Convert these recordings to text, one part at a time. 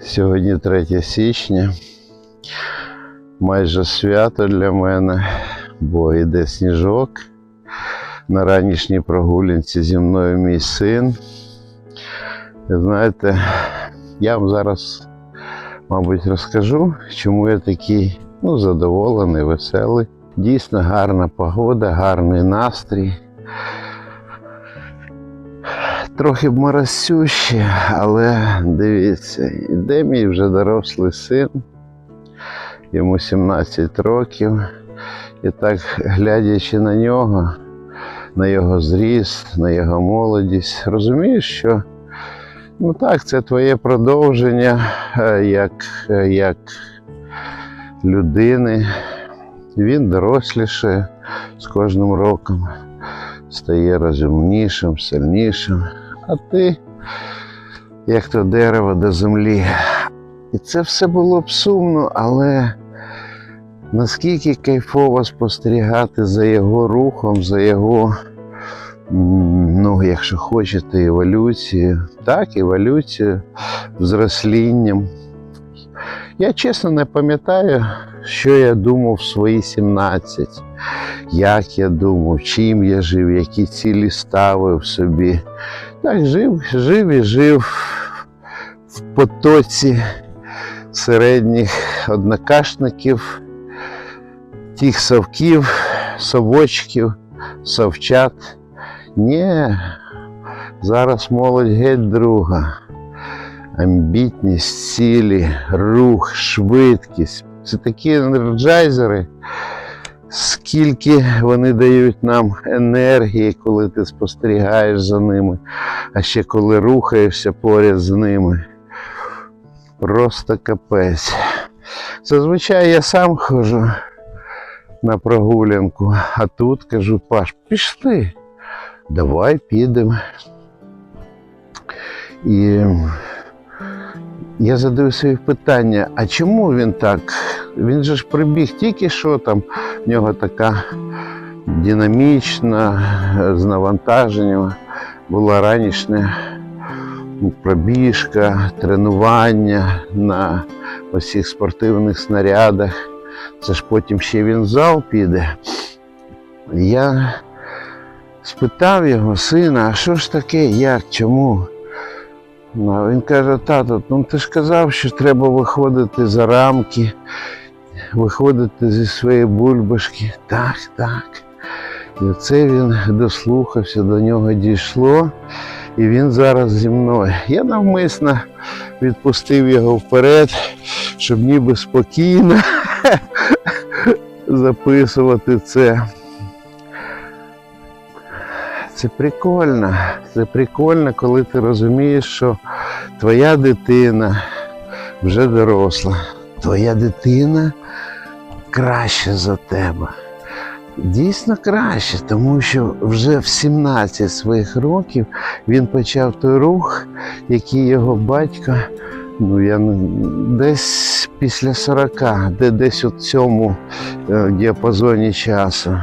Сьогодні 3 січня. Майже свято для мене, бо йде сніжок. На ранішній прогулянці зі мною мій син. Знаєте, я вам зараз, мабуть, розкажу, чому я такий ну, задоволений, веселий. Дійсно гарна погода, гарний настрій. Трохи моросюще, але дивіться, іде мій вже дорослий син, йому 17 років. І так, глядячи на нього, на його зріст, на його молодість, розумієш, що ну так, це твоє продовження е, як, е, як людини. Він доросліше з кожним роком стає розумнішим, сильнішим, а ти, як то дерево до землі. І це все було б сумно, але наскільки кайфово спостерігати за його рухом, за його, ну, якщо хочете, еволюцією, так, еволюцією, взрослінням. Я чесно не пам'ятаю, що я думав в свої 17 як я думав, чим я жив, які цілі ставив собі. Так жив, жив і жив в потоці середніх однокашників, тих совків, совочків, совчат. Ні, зараз молодь геть друга. Амбітність, цілі, рух, швидкість. Це такі енерджайзери скільки вони дають нам енергії, коли ти спостерігаєш за ними, а ще коли рухаєшся поряд з ними. Просто капець. Зазвичай я сам ходжу на прогулянку, а тут кажу, Паш, пішли, давай підемо. І я задаю собі питання, а чому він так? Він же ж прибіг тільки що там, в нього така динамічна, з навантаженням була ранішня пробіжка, тренування на усіх спортивних снарядах. Це ж потім ще він в зал піде. Я спитав його сина, а що ж таке, як, чому? А він каже, тато, ну ти ж казав, що треба виходити за рамки, виходити зі своєї бульбашки. Так, так. І оце він дослухався, до нього дійшло, і він зараз зі мною. Я навмисно відпустив його вперед, щоб ніби спокійно записувати це. Це прикольно. Це прикольно, коли ти розумієш, що твоя дитина вже доросла. Твоя дитина краще за тебе. Дійсно краще, тому що вже в 17 своїх років він почав той рух, який його батько, ну я десь після 40, де десь у цьому е, діапазоні часу.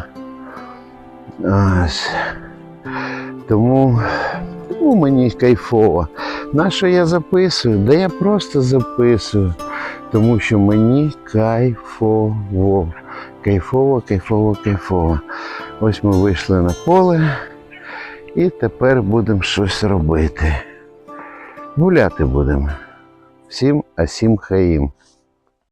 Ось. Тому, тому мені кайфово. На що я записую? Да я просто записую, тому що мені кайфово. Кайфово, кайфово, кайфово. Ось ми вийшли на поле і тепер будемо щось робити. Гуляти будемо. Всім асім хаїм.